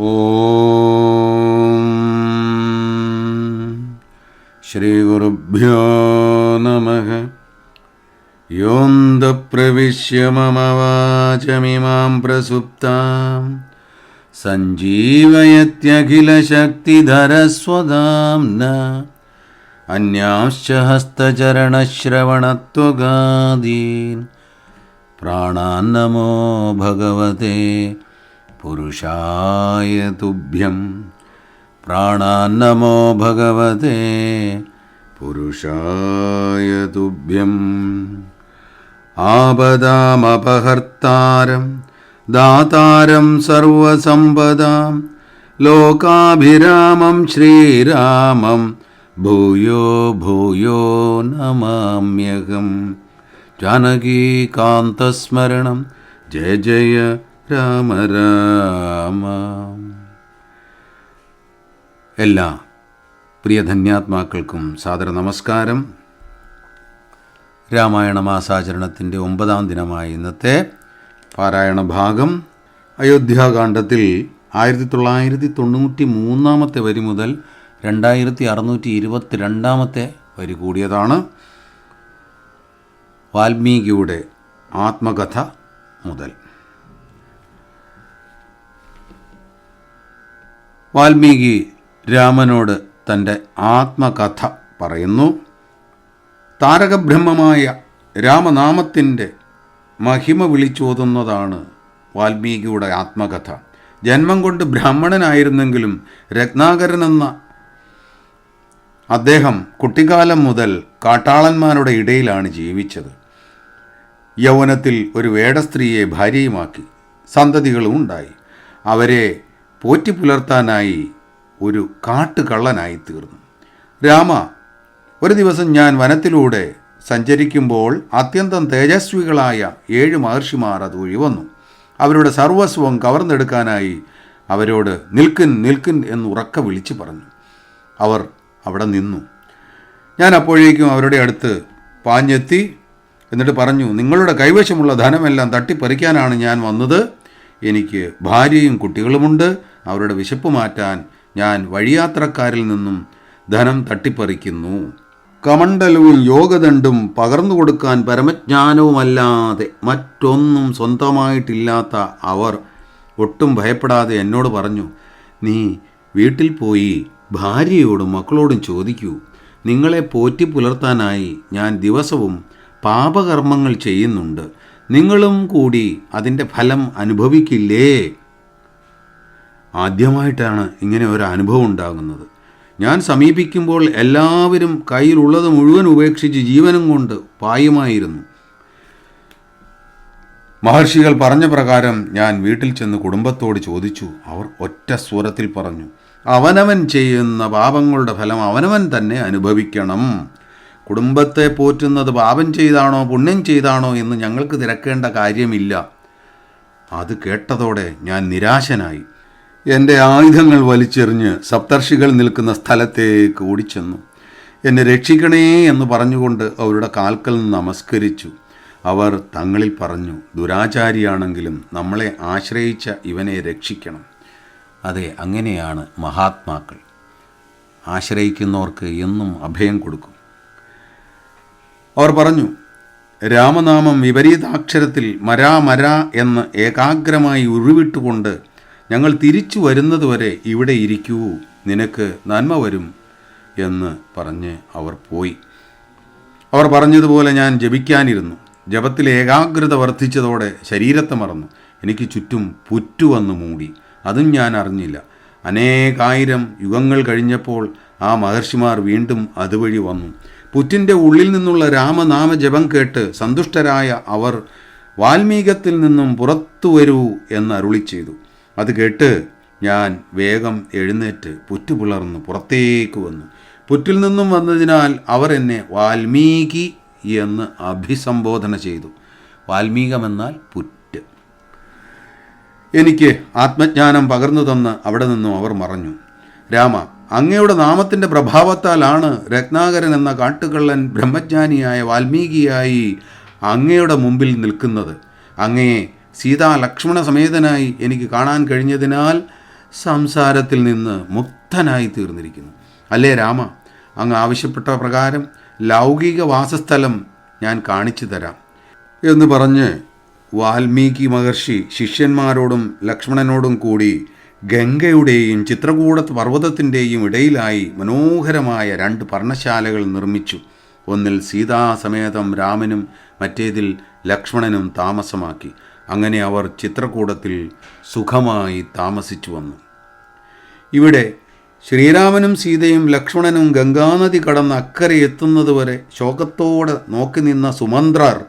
ॐ श्रीगुरुभ्यो नमः। योऽन्धप्रविश्य ममवाचमिमां प्रसुप्तां। सञ्जीवयत्यखिलशक्तिधरस्वगाम् अन्यांश्च हस्तचरणश्रवणत्वगादीन्। प्राणान्नमो भगवते। पुरुषाय तुभ्यं प्राणान्नमो भगवते। पुरुषाय तुभ्यम्। आपदामपहर्तारं दातारं सर्वसम्पदां लोकाभिरामं श्रीरामं भूयो भूयो नमाम्यहं जानकीकान्तस्मरणं जय जय രാമ രാമ. എല്ലാ പ്രിയ ധന്യാത്മാക്കൾക്കും സാദര നമസ്കാരം. രാമായണ മാസാചരണത്തിന്റെ ഒമ്പതാം ദിനമായ ഇന്നത്തെ പാരായണ ഭാഗം. അയോധ്യാകാന്ഡത്തിൽ ആയിരത്തി തൊള്ളായിരത്തി തൊണ്ണൂറ്റി മൂന്നാമത്തെ വരി മുതൽ രണ്ടായിരത്തി അറുന്നൂറ്റി ഇരുപത്തി രണ്ടാമത്തെ വരി കൂടിയതാണ് വാൽമീകിയുടെ ആത്മകഥ മുതൽ. വാൽമീകി രാമനോട് തന്റെ ആത്മകഥ പറയുന്നു. താരകബ്രഹ്മമായ രാമനാമത്തിന്റെ മഹിമ വിളിച്ചോതുന്നതാണ് വാൽമീകിയുടെ ആത്മകഥ. ജന്മം കൊണ്ട് ബ്രാഹ്മണനായിരുന്നെങ്കിലും രത്നാകരൻ എന്ന അദ്ദേഹം കുട്ടിക്കാലം മുതൽ കാട്ടാളന്മാരുടെ ഇടയിലാണ് ജീവിച്ചത്. യൗവനത്തിൽ ഒരു വേടസ്ത്രീയെ ഭാര്യയുമാക്കി. സന്തതികളും ഉണ്ടായി. അവരെ പോറ്റി പുലർത്താനായി ഒരു കാട്ടുകള്ളനായി തീർന്നു രാമ ഒരു ദിവസം ഞാൻ വനത്തിലൂടെ സഞ്ചരിക്കുമ്പോൾ അത്യന്തം തേജസ്വികളായ ഏഴ് മഹർഷിമാർ അത് ഒഴിവന്നു. അവരുടെ സർവസ്വം കവർന്നെടുക്കാനായി അവരോട് നിൽക്കിൻ നിൽക്കിൻ എന്ന് ഉറക്ക വിളിച്ചു പറഞ്ഞു. അവർ അവിടെ നിന്നു. ഞാൻ അപ്പോഴേക്കും അവരുടെ അടുത്ത് പാഞ്ഞെത്തി എന്നിട്ട് പറഞ്ഞു നിങ്ങളുടെ കൈവശമുള്ള ധനമെല്ലാം തട്ടിപ്പറിക്കാനാണ് ഞാൻ വന്നത്. എനിക്ക് ഭാര്യയും കുട്ടികളുമുണ്ട്. അവരുടെ വിശപ്പ് മാറ്റാൻ ഞാൻ വഴിയാത്രക്കാരിൽ നിന്നും ധനം തട്ടിപ്പറിക്കുന്നു. കമണ്ഡലവും യോഗദണ്ഡും പകർന്നു കൊടുക്കാൻ പരമജ്ഞാനവുമല്ലാതെ മറ്റൊന്നും സ്വന്തമായിട്ടില്ലാത്ത അവർ ഒട്ടും ഭയപ്പെടാതെ എന്നോട് പറഞ്ഞു നീ വീട്ടിൽ പോയി ഭാര്യയോടും മക്കളോടും ചോദിക്കൂ. നിങ്ങളെ പോറ്റി പുലർത്താനായി ഞാൻ ദിവസവും പാപകർമ്മങ്ങൾ ചെയ്യുന്നുണ്ട്. നിങ്ങളും കൂടി അതിന്റെ ഫലം അനുഭവിക്കില്ലേ? ആദ്യമായിട്ടാണ് ഇങ്ങനെ ഒരു അനുഭവം ഉണ്ടാകുന്നത്. ഞാൻ സമീപിക്കുമ്പോൾ എല്ലാവരും കയ്യിലുള്ളത് മുഴുവൻ ഉപേക്ഷിച്ച് ജീവനും കൊണ്ട് പായുമായിരുന്നു. മഹർഷികൾ പറഞ്ഞ പ്രകാരം ഞാൻ വീട്ടിൽ ചെന്ന് കുടുംബത്തോട് ചോദിച്ചു. അവർ ഒറ്റ സ്വരത്തിൽ പറഞ്ഞു അവനവൻ ചെയ്യുന്ന പാപങ്ങളുടെ ഫലം അവനവൻ തന്നെ അനുഭവിക്കണം. കുടുംബത്തെ പോറ്റുന്നത് പാപം ചെയ്താണോ പുണ്യം ചെയ്താണോ എന്ന് ഞങ്ങൾക്ക് തിരക്കേണ്ട കാര്യമില്ല. അത് കേട്ടതോടെ ഞാൻ നിരാശനായി. എന്റെ ആയുധങ്ങൾ വലിച്ചെറിഞ്ഞ് സപ്തർഷികൾ നിൽക്കുന്ന സ്ഥലത്തേക്ക് ഓടിച്ചെന്നു. എന്നെ രക്ഷിക്കണേ എന്ന് പറഞ്ഞുകൊണ്ട് അവരുടെ കാൽക്കൽ നമസ്കരിച്ചു. അവർ തങ്ങളിൽ പറഞ്ഞു ദുരാചാരിയാണെങ്കിലും നമ്മളെ ആശ്രയിച്ച ഇവനെ രക്ഷിക്കണം. അതെ അങ്ങനെയാണ് മഹാത്മാക്കൾ. ആശ്രയിക്കുന്നവർക്ക് എന്നും അഭയം കൊടുക്കും. അവർ പറഞ്ഞു രാമനാമം വിപരീതാക്ഷരത്തിൽ മരാ മരാ എന്ന് ഏകാഗ്രമായി ഉരുവിട്ടുകൊണ്ട് ഞങ്ങൾ തിരിച്ചു വരുന്നതുവരെ ഇവിടെ ഇരിക്കൂ നിനക്ക് നന്മ വരും എന്ന് പറഞ്ഞ് അവർ പോയി. അവർ പറഞ്ഞതുപോലെ ഞാൻ ജപിക്കാനിരുന്നു. ജപത്തിൽ ഏകാഗ്രത വർദ്ധിച്ചതോടെ ശരീരത്തെ മറന്നു. എനിക്ക് ചുറ്റും പുറ്റു വന്നു മൂടി. അതും ഞാൻ അറിഞ്ഞില്ല. അനേകായിരം യുഗങ്ങൾ കഴിഞ്ഞപ്പോൾ ആ മഹർഷിമാർ വീണ്ടും അതുവഴി വന്നു. പുറ്റിന്റെ ഉള്ളിൽ നിന്നുള്ള രാമനാമ ജപം കേട്ട് സന്തുഷ്ടരായ അവർ വാൽമീകത്തിൽ നിന്നും പുറത്തു വരൂ എന്ന് അരുളി ചെയ്തു അത് കേട്ട് ഞാൻ വേഗം എഴുന്നേറ്റ് പുറ്റു പുലർന്ന് പുറത്തേക്ക് വന്നു. പുറ്റിൽ നിന്നും വന്നതിനാൽ അവർ എന്നെ വാൽമീകി എന്ന് അഭിസംബോധന ചെയ്തു. വാൽമീകമെന്നാൽ പുറ്റ്. എനിക്ക് ആത്മജ്ഞാനം പകർന്നു തന്ന് അവിടെ നിന്നും അവർ മറഞ്ഞു. രാമ അങ്ങയുടെ നാമത്തിന്റെ പ്രഭാവത്താലാണ് രത്നാകരൻ എന്ന കാട്ടുകള്ളൻ ബ്രഹ്മജ്ഞാനിയായ വാൽമീകിയായി അങ്ങയുടെ മുമ്പിൽ നിൽക്കുന്നത്. അങ്ങയെ സീതാ ലക്ഷ്മണ സമേതനായി എനിക്ക് കാണാൻ കഴിഞ്ഞതിനാൽ സംസാരത്തിൽ നിന്ന് മുക്തനായി തീർന്നിരിക്കുന്നു. അല്ലേ രാമ? അങ്ങ് ആവശ്യപ്പെട്ട പ്രകാരം ലൗകിക വാസസ്ഥലം ഞാൻ കാണിച്ചു തരാം. എന്ന് പറഞ്ഞ് വാൽമീകി മഹർഷി ശിഷ്യന്മാരോടും ലക്ഷ്മണനോടും കൂടി ഗംഗയുടെയും ചിത്രകൂട പർവതത്തിന്റെയും ഇടയിലായി മനോഹരമായ രണ്ട് പർണശാലകൾ നിർമ്മിച്ചു. ഒന്നിൽ സീതാസമേതം രാമനും മറ്റേതിൽ ലക്ഷ്മണനും താമസമാക്കി. അങ്ങനെ അവർ ചിത്രകൂടത്തിൽ സുഖമായി താമസിച്ചു വന്നു. ഇവിടെ ശ്രീരാമനും സീതയും ലക്ഷ്മണനും ഗംഗാനദി കടന്ന് അക്കരെ എത്തുന്നതുവരെ ശോകത്തോടെ നോക്കി നിന്ന സുമന്ത്രർ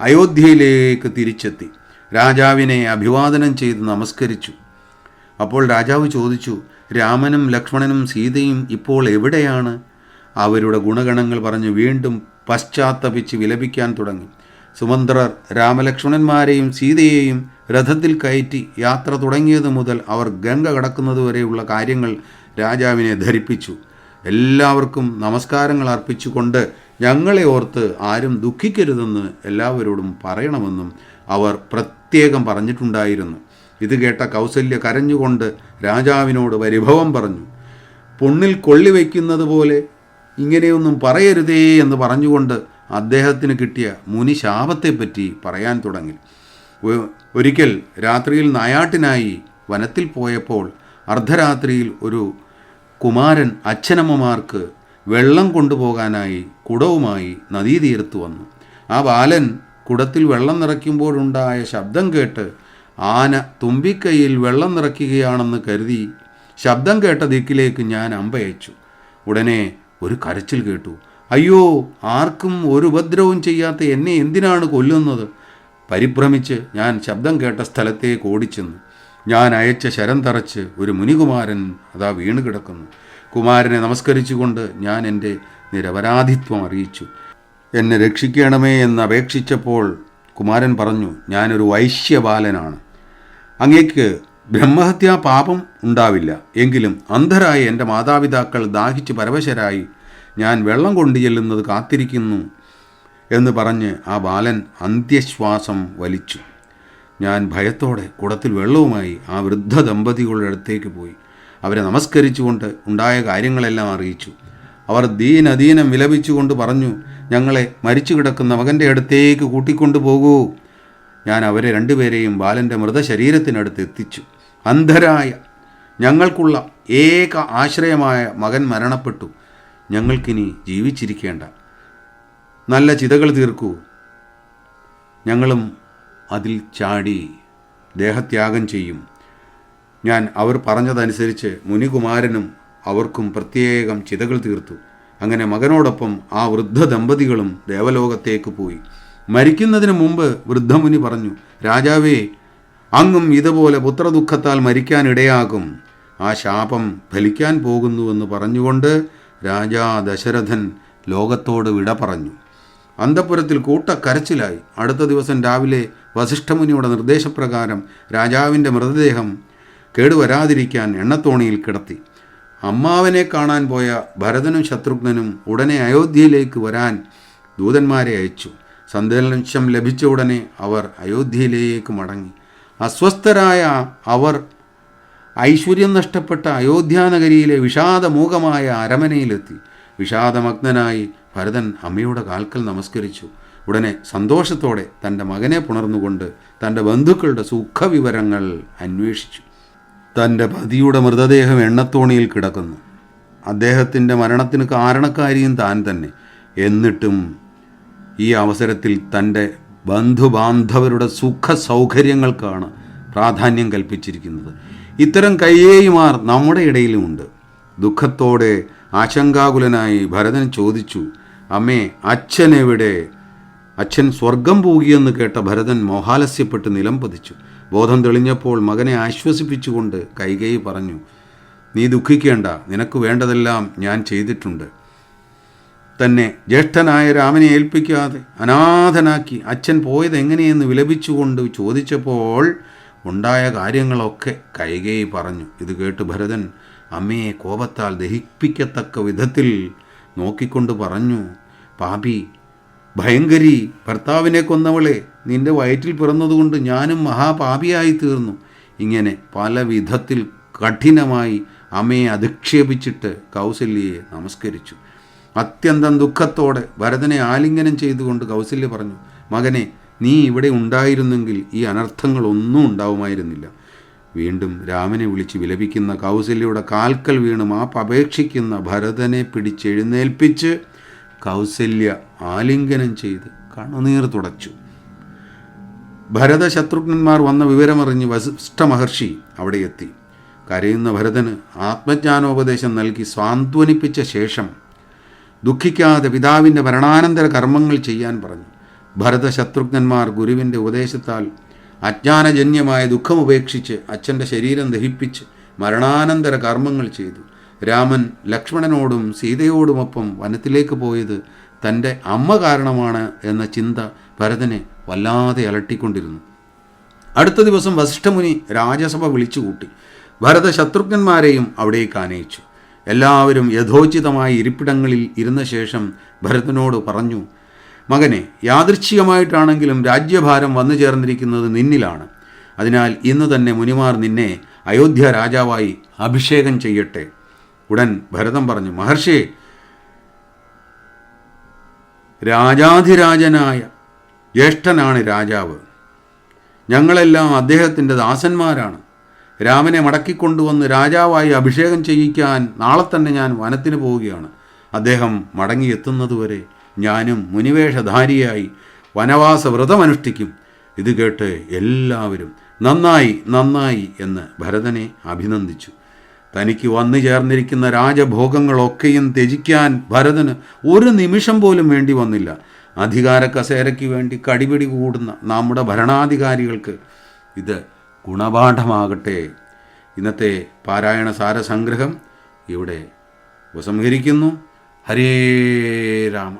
അയോധ്യയിലേക്ക് തിരിച്ചെത്തി. രാജാവിനെ അഭിവാദനം ചെയ്ത് നമസ്കരിച്ചു. അപ്പോൾ രാജാവ് ചോദിച്ചു രാമനും ലക്ഷ്മണനും സീതയും ഇപ്പോൾ എവിടെയാണ്? അവരുടെ ഗുണഗണങ്ങൾ പറഞ്ഞ് വീണ്ടും പശ്ചാത്തപിച്ച് വിലപിക്കാൻ തുടങ്ങി. സുമന്ത്രർ രാമലക്ഷ്മണന്മാരെയും സീതയെയും രഥത്തിൽ കയറ്റി യാത്ര തുടങ്ങിയത് മുതൽ അവർ ഗംഗ കടക്കുന്നതുവരെയുള്ള കാര്യങ്ങൾ രാജാവിനെ ധരിപ്പിച്ചു. എല്ലാവർക്കും നമസ്കാരങ്ങൾ അർപ്പിച്ചുകൊണ്ട് ഞങ്ങളെ ഓർത്ത് ആരും ദുഃഖിക്കരുതെന്ന് എല്ലാവരോടും പറയണമെന്നും അവർ പ്രത്യേകം പറഞ്ഞിട്ടുണ്ടായിരുന്നു. ഇത് കേട്ട കൗസല്യ കരഞ്ഞുകൊണ്ട് രാജാവിനോട് പരിഭവം പറഞ്ഞു. പൊണ്ണിൽ കൊള്ളിവെക്കുന്നത് പോലെ ഇങ്ങനെയൊന്നും പറയരുതേ എന്ന് പറഞ്ഞുകൊണ്ട് അദ്ദേഹത്തിന് കിട്ടിയ മുനിശാപത്തെപ്പറ്റി പറയാൻ തുടങ്ങി. ഒരിക്കൽ രാത്രിയിൽ നായാട്ടിനായി വനത്തിൽ പോയപ്പോൾ അർദ്ധരാത്രിയിൽ ഒരു കുമാരൻ അച്ഛനമ്മമാർക്ക് വെള്ളം കൊണ്ടുപോകാനായി കുടവുമായി നദീതീരത്ത് വന്നു. ആ ബാലൻ കുടത്തിൽ വെള്ളം നിറയ്ക്കുമ്പോഴുണ്ടായ ശബ്ദം കേട്ട് ആന തുമ്പിക്കൈയിൽ വെള്ളം നിറയ്ക്കുകയാണെന്ന് കരുതി ശബ്ദം കേട്ട ദിക്കിലേക്ക് ഞാൻ അമ്പയച്ചു. ഉടനെ ഒരു കരച്ചിൽ കേട്ടു. അയ്യോ ആർക്കും ഒരു ഉപദ്രവവും ചെയ്യാത്ത എന്നെ എന്തിനാണ് കൊല്ലുന്നത്? പരിഭ്രമിച്ച് ഞാൻ ശബ്ദം കേട്ട സ്ഥലത്തേക്ക് ഓടിച്ചെന്നു. ഞാൻ അയച്ച ശരം തറച്ച് ഒരു മുനികുമാരൻ അതാ വീണ് കിടക്കുന്നു. കുമാരനെ നമസ്കരിച്ചുകൊണ്ട് ഞാൻ എന്റെ നിരപരാധിത്വം അറിയിച്ചു. എന്നെ രക്ഷിക്കണമേ എന്ന് അപേക്ഷിച്ചപ്പോൾ കുമാരൻ പറഞ്ഞു ഞാനൊരു വൈശ്യബാലനാണ്. അങ്ങേക്ക് ബ്രഹ്മഹത്യാ പാപം ഉണ്ടാവില്ല. എങ്കിലും അന്ധരായ എന്റെ മാതാപിതാക്കൾ ദാഹിച്ച് പരവശരായി ഞാൻ വെള്ളം കൊണ്ടു ചെല്ലുന്നത് കാത്തിരിക്കുന്നു എന്ന് പറഞ്ഞ് ആ ബാലൻ അന്ത്യശ്വാസം വലിച്ചു. ഞാൻ ഭയത്തോടെ കുടത്തിൽ വെള്ളവുമായി ആ വൃദ്ധ ദമ്പതികളുടെ അടുത്തേക്ക് പോയി. അവരെ നമസ്കരിച്ചുകൊണ്ട് ഉണ്ടായ കാര്യങ്ങളെല്ലാം അറിയിച്ചു. അവർ ദീനദീനം വിലപിച്ചുകൊണ്ട് പറഞ്ഞു ഞങ്ങളെ മരിച്ചു കിടക്കുന്ന മകന്റെ അടുത്തേക്ക് കൂട്ടിക്കൊണ്ടു പോകൂ. ഞാൻ അവരെ രണ്ടുപേരെയും ബാലന്റെ മൃതശരീരത്തിനടുത്ത് എത്തിച്ചു. അന്ധരായ ഞങ്ങൾക്കുള്ള ഏക ആശ്രയമായ മകൻ മരണപ്പെട്ടു. ഞങ്ങൾക്കിനി ജീവിച്ചിരിക്കേണ്ട. നല്ല ചിതകൾ തീർക്കൂ. ഞങ്ങളും അതിൽ ചാടി ദേഹത്യാഗം ചെയ്യും. ഞാൻ അവർ പറഞ്ഞതനുസരിച്ച് മുനികുമാരനും അവർക്കും പ്രത്യേകം ചിതകൾ തീർത്തു. അങ്ങനെ മകനോടൊപ്പം ആ വൃദ്ധ ദമ്പതികളും ദേവലോകത്തേക്ക് പോയി. മരിക്കുന്നതിന് മുമ്പ് വൃദ്ധമുനി പറഞ്ഞു രാജാവേ അങ്ങും ഇതുപോലെ പുത്രദുഃഖത്താൽ മരിക്കാനിടയാകും ആ ശാപം ഫലിക്കാൻ പോകുന്നുവെന്ന് പറഞ്ഞുകൊണ്ട് രാജാ ദശരഥൻ ലോകത്തോട് വിട പറഞ്ഞു. അന്തപുരത്തിൽ കൂട്ടക്കരച്ചിലായി. അടുത്ത ദിവസം രാവിലെ വസിഷ്ഠമുനിയുടെ നിർദ്ദേശപ്രകാരം രാജാവിന്റെ മൃതദേഹം കേടുവരാതിരിക്കാൻ എണ്ണത്തോണിയിൽ കിടത്തി. അമ്മാവനെ കാണാൻ പോയ ഭരതനും ശത്രുഘ്നനും ഉടനെ അയോധ്യയിലേക്ക് വരാൻ ദൂതന്മാരെ അയച്ചു. സന്ദേശം ലഭിച്ച ഉടനെ അവർ അയോധ്യയിലേക്ക് മടങ്ങി. അസ്വസ്ഥരായ അവർ ഐശ്വര്യം നഷ്ടപ്പെട്ട അയോധ്യാനഗരിയിലെ വിഷാദമൂകമായ അരമനയിലെത്തി. വിഷാദമഗ്നനായി ഭരതൻ അമ്മയുടെ കാൽക്കൽ നമസ്കരിച്ചു. ഉടനെ സന്തോഷത്തോടെ തന്റെ മകനെ പുണർന്നുകൊണ്ട് തന്റെ ബന്ധുക്കളുടെ സുഖവിവരങ്ങൾ അന്വേഷിച്ചു. തന്റെ പതിയുടെ മൃതദേഹം എണ്ണത്തോണിയിൽ കിടക്കുന്നു. അദ്ദേഹത്തിന്റെ മരണത്തിന് കാരണക്കാരിയും താൻ തന്നെ. എന്നിട്ടും ഈ അവസരത്തിൽ തന്റെ ബന്ധുബാന്ധവരുടെ സുഖ സൗകര്യങ്ങൾക്കാണ് പ്രാധാന്യം കൽപ്പിച്ചിരിക്കുന്നത്. ഇത്തരം കയ്യേയിമാർ നമ്മുടെ ഇടയിലുമുണ്ട്. ദുഃഖത്തോടെ ആശങ്കാകുലനായി ഭരതൻ ചോദിച്ചു അമ്മേ അച്ഛൻ എവിടെ അച്ഛൻ സ്വർഗം പോകിയെന്ന് കേട്ട ഭരതൻ മോഹാലസ്യപ്പെട്ട് നിലം പതിച്ചു. ബോധം തെളിഞ്ഞപ്പോൾ മകനെ ആശ്വസിപ്പിച്ചുകൊണ്ട് കൈകൈ പറഞ്ഞു നീ ദുഃഖിക്കേണ്ട നിനക്ക് വേണ്ടതെല്ലാം ഞാൻ ചെയ്തിട്ടുണ്ട്. തന്നെ ജ്യേഷ്ഠനായ രാമനെ ഏൽപ്പിക്കാതെ അനാഥനാക്കി അച്ഛൻ പോയത് എങ്ങനെയെന്ന് വിലപിച്ചുകൊണ്ട് ചോദിച്ചപ്പോൾ ഉണ്ടായ കാര്യങ്ങളൊക്കെ കൈകേയി പറഞ്ഞു. ഇത് കേട്ട് ഭരതൻ അമ്മയെ കോപത്താൽ ദഹിപ്പിക്കത്തക്ക വിധത്തിൽ നോക്കിക്കൊണ്ട് പറഞ്ഞു പാപി ഭയങ്കരി ഭർത്താവിനെ കൊന്നവളെ നിന്റെ വയറ്റിൽ പിറന്നതുകൊണ്ട് ഞാനും മഹാപാപിയായി തീർന്നു ഇങ്ങനെ പല വിധത്തിൽ കഠിനമായി അമ്മയെ അധിക്ഷേപിച്ചിട്ട് കൗസല്യയെ നമസ്കരിച്ചു. അത്യന്തം ദുഃഖത്തോടെ ഭരതനെ ആലിംഗനം ചെയ്തുകൊണ്ട് കൗസല്യ പറഞ്ഞു മകനെ നീ ഇവിടെ ഉണ്ടായിരുന്നെങ്കിൽ ഈ അനർത്ഥങ്ങളൊന്നും ഉണ്ടാവുമായിരുന്നില്ല. വീണ്ടും രാമനെ വിളിച്ച് വിലപിക്കുന്ന കൗസല്യയുടെ കാൽക്കൽ വീണ് മാപ്പ് അപേക്ഷിക്കുന്ന ഭരതനെ പിടിച്ചെഴുന്നേൽപ്പിച്ച് കൗസല്യ ആലിംഗനം ചെയ്ത് കണ്ണുനീർ തുടച്ചു. ഭരത ശത്രുഘ്നന്മാർ വന്ന വിവരമറിഞ്ഞ് വസിഷ്ഠ മഹർഷി അവിടെ എത്തി. കരയുന്ന ഭരതന് ആത്മജ്ഞാനോപദേശം നൽകി സ്വാന്ത്വനിപ്പിച്ച ശേഷം ദുഃഖിക്കാതെ പിതാവിന്റെ മരണാനന്തര കർമ്മങ്ങൾ ചെയ്യാൻ പറഞ്ഞു. ഭരത ശത്രുഘ്നന്മാർ ഗുരുവിന്റെ ഉപദേശത്താൽ അജ്ഞാനജന്യമായ ദുഃഖമുപേക്ഷിച്ച് അച്ഛന്റെ ശരീരം ദഹിപ്പിച്ച് മരണാനന്തര കർമ്മങ്ങൾ ചെയ്തു. രാമൻ ലക്ഷ്മണനോടും സീതയോടുമൊപ്പം വനത്തിലേക്ക് പോയത് തന്റെ അമ്മ കാരണമാണ് എന്ന ചിന്ത ഭരതനെ വല്ലാതെ അലട്ടിക്കൊണ്ടിരുന്നു. അടുത്ത ദിവസം വസിഷ്ഠമുനി രാജസഭ വിളിച്ചുകൂട്ടി. ഭരത ശത്രുഘ്നന്മാരെയും അവിടേക്ക് ആനയിച്ചു. എല്ലാവരും യഥോചിതമായി ഇരിപ്പിടങ്ങളിൽ ഇരുന്ന ശേഷം ഭരതനോട് പറഞ്ഞു മകനെ യാദൃച്ഛികമായിട്ടാണെങ്കിലും രാജ്യഭാരം വന്നു ചേർന്നിരിക്കുന്നത് നിന്നിലാണ്. അതിനാൽ ഇന്ന് തന്നെ മുനിമാർ നിന്നെ അയോധ്യ രാജാവായി അഭിഷേകം ചെയ്യട്ടെ. ഉടൻ ഭരതം പറഞ്ഞു മഹർഷി രാജാധിരാജനായ ജ്യേഷ്ഠനാണ് രാജാവ്. ഞങ്ങളെല്ലാം അദ്ദേഹത്തിന്റെ ദാസന്മാരാണ്. രാമനെ മടക്കിക്കൊണ്ടുവന്ന് രാജാവായി അഭിഷേകം ചെയ്യിക്കാൻ നാളെ തന്നെ ഞാൻ വനത്തിന് പോവുകയാണ്. അദ്ദേഹം മടങ്ങിയെത്തുന്നതുവരെ ഞാനും മുനിവേഷധാരിയായി വനവാസ വ്രതമനുഷ്ഠിക്കും ഇത് കേട്ട് എല്ലാവരും നന്നായി നന്നായി എന്ന് ഭരതനെ അഭിനന്ദിച്ചു. തനിക്ക് വന്നു ചേർന്നിരിക്കുന്ന രാജഭോഗങ്ങളൊക്കെയും ത്യജിക്കാൻ ഭരതന് ഒരു നിമിഷം പോലും വേണ്ടി വന്നില്ല. അധികാര കസേരയ്ക്ക് വേണ്ടി കടിപിടി കൂടുന്ന നമ്മുടെ ഭരണാധികാരികൾക്ക് ഇത് ഗുണപാഠമാകട്ടെ. ഇന്നത്തെ പാരായണ സാരസംഗ്രഹം ഇവിടെ ഉപസംഹരിക്കുന്നു. ഹരേ രാമ.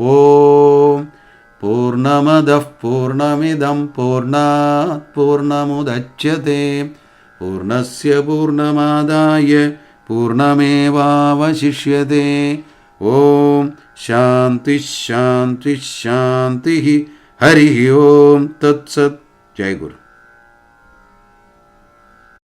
ॐ पूर्णमदः पूर्णमिदं पूर्णात् पूर्णमुदच्यते। पूर्णस्य पूर्णमादाय पूर्णमेवावशिष्यते। ॐ शान्तिश्शान्तिश्शान्तिः हरिः ॐ तत्सत्। जय गुरु।